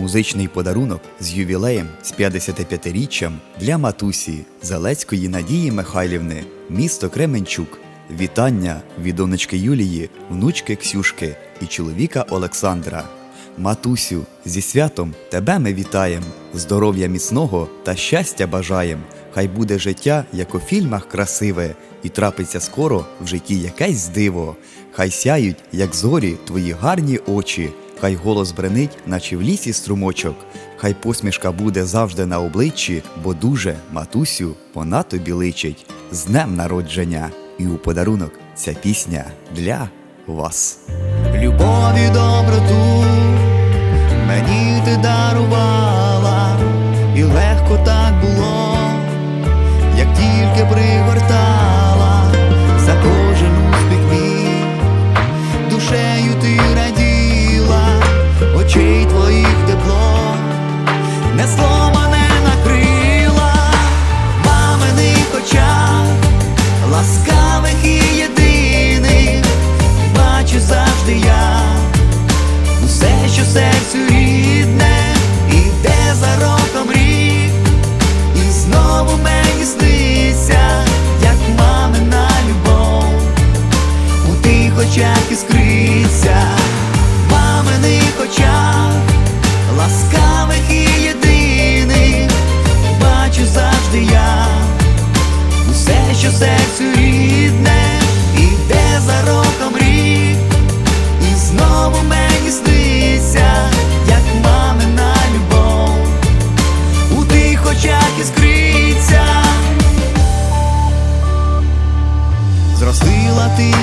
Музичний подарунок з ювілеєм з 55-річчям для матусі Залецької Надії Михайлівни, місто Кременчук. Вітання від донечки Юлії, внучки Ксюшки і чоловіка Олександра. Матусю, зі святом тебе ми вітаєм, здоров'я міцного та щастя бажаєм. Хай буде життя, як у фільмах, красиве, і трапиться скоро в житті якесь диво. Хай сяють, як зорі, твої гарні очі, хай голос бренить, наче в лісі струмочок. Хай посмішка буде завжди на обличчі, бо дуже, матусю, вона тобі личить. З днем народження! І у подарунок ця пісня для вас. Любові доброту мені ти дарувала, і легко так було, як тільки пригортала очах іскриться, маминих очах, ласкавих і єдиних, бачу завжди я, усе, що серцю рідне, іде за роком рік. І знову мені сниться, як мамина любов, у тих очах іскриться. Зростила ти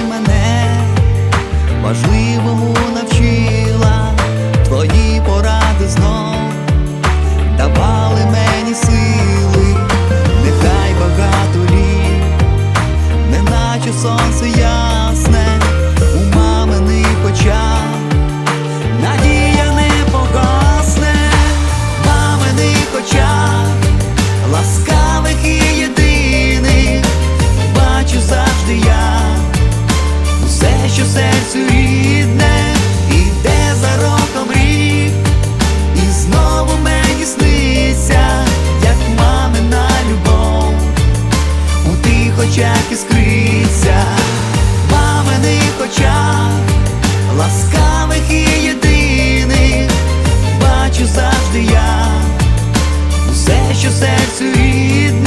серцю рідне, іде за роком рік, і знову мені сниться, як мамина любов. У тих очах іскриться, маминих очах, ласкавих і єдиних, бачу завжди я, усе, що серцю рідне,